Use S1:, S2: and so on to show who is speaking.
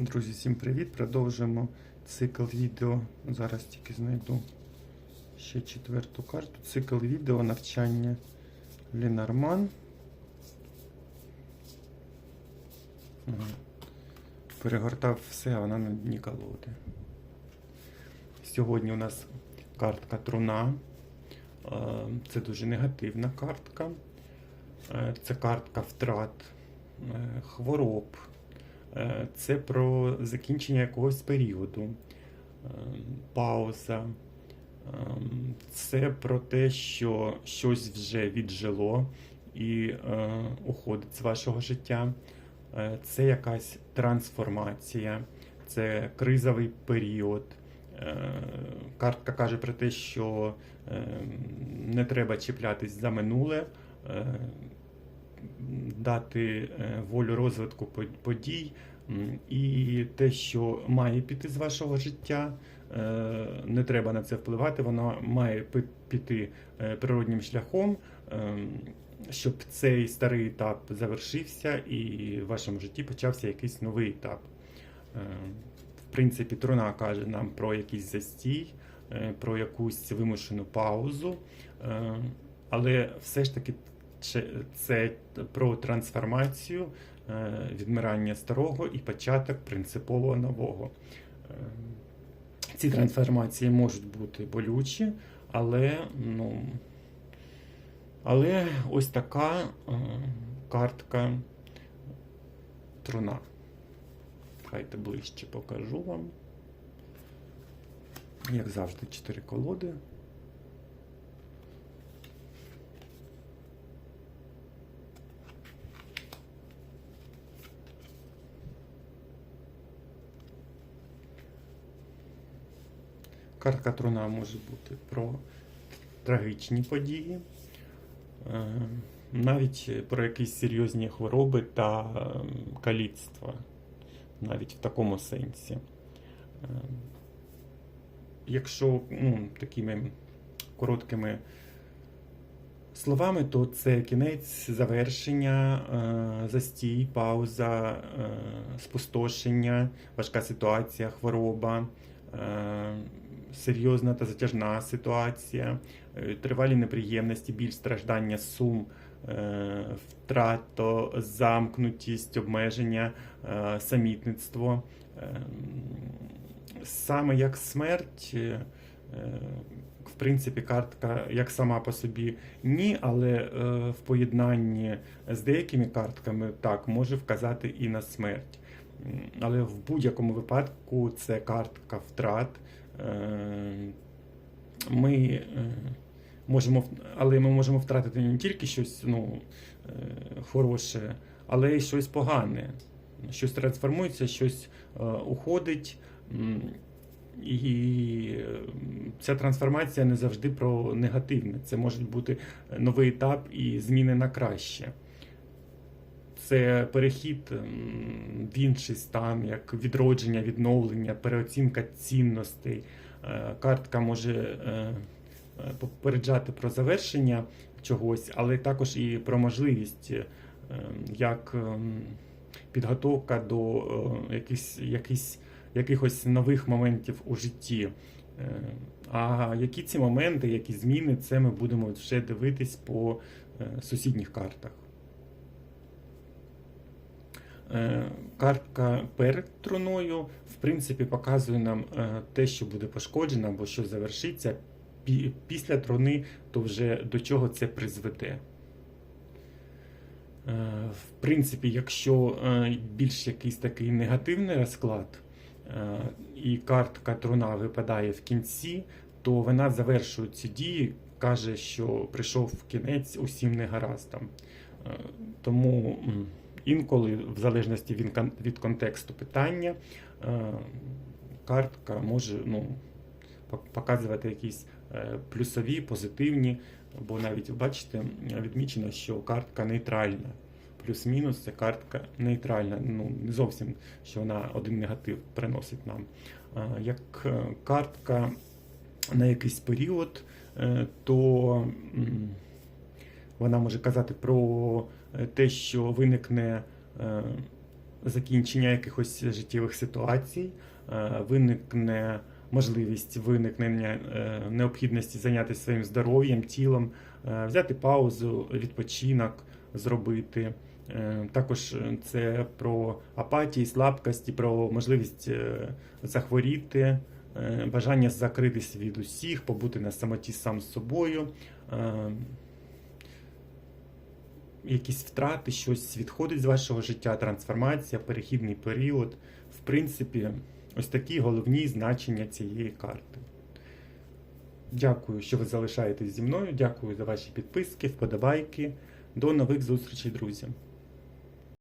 S1: Друзі, всім привіт! Продовжуємо цикл відео. Зараз тільки знайду ще четверту карту. Цикл відео навчання Ленорман. Ага. Перегортав все, а вона на дні колоди. Сьогодні у нас картка Труна. Це дуже негативна картка. Е, Це картка втрат, е, хвороб. Е, Це про закінчення якогось періоду, е, пауза. Е, Це про те, що щось вже віджило і уходить з вашого життя. Це якась трансформація, це кризовий період. Картка каже про те, що е, не треба чіплятись за минуле, дати е, волю розвитку подій. І те, що має піти з вашого життя, е, не треба на це впливати, воно має піти е, природнім шляхом, ем, щоб цей старий етап завершився і в вашому житті почався якийсь новий етап. В принципі, труна каже нам про якийсь застій, про якусь вимушену паузу, е, але все ж таки це- це про трансформацію, е, відмирання старого і початок принципово нового. Е, Ці трансформації можуть бути болючі, але, ну, але ось така е, картка труна. Хайте ближче покажу вам. Як завжди, чотири колоди. Картка труна може бути про трагічні події, е, навіть про якісь серйозні хвороби та е, каліцтва, навіть в такому сенсі. Е, Якщо ну, такими короткими словами, то це кінець завершення, е, застій, пауза, спустошення, важка ситуація, хвороба, серйозна та затяжна ситуація, е, тривалі неприємності, біль, страждання, сум, е, втрата, замкнутість, обмеження, е, самітництво. Е, Саме як смерть, в принципі, картка як сама по собі ні, але в поєднанні з деякими картками так може вказати і на смерть. Але в будь-якому випадку це картка втрат. Е, Ми е, можемо, але ми можемо втратити не тільки щось ну, е, хороше, але й щось погане. Щось трансформується, щось уходить. І ця трансформація не завжди про негативне. Це може бути новий етап і зміни на краще. Це перехід в інший стан, як відродження, відновлення, переоцінка цінностей. Е, Картка може е, попереджати про завершення чогось, але також і про можливість, е, як ем, підготовка до якихось, якихось, якихось нових моментів у житті. А які ці моменти, які зміни, це ми будемо вже дивитись по сусідніх картах. Е, Картка перед труною, в принципі, показує нам е, те, що буде пошкоджено або що завершиться. Після труни, то вже до чого це призведе. Е, В принципі, якщо більш якийсь такий негативний розклад, і картка труна випадає в кінці, то вона завершує ці дії, каже, що прийшов кінець усім негараздам. Тому інколи, в залежності від, контексту питання, е, картка може ну, показувати якісь е, плюсові, позитивні, бо навіть бачите, відмічено, що картка нейтральна. Плюс-мінус це картка нейтральна. Ну, не зовсім, що вона один негатив приносить нам. А, Як е, картка на якийсь період, е, то вона може казати про е, те, що виникне е, закінчення якихось життєвих ситуацій, е, виникне можливість виникнення е, необхідності зайнятися своїм здоров'ям, тілом, е, взяти паузу, відпочинок зробити. Е, Також е, це про апатії, слабкості, про можливість е, захворіти, е, бажання закритись від усіх, побути на самоті сам з собою, е, якісь втрати, щось відходить з вашого життя, трансформація, перехідний період. В принципі, ось такі головні значення цієї карти. Дякую, що ви залишаєтесь зі мною. Дякую за ваші підписки, вподобайки. До нових зустрічей, друзі!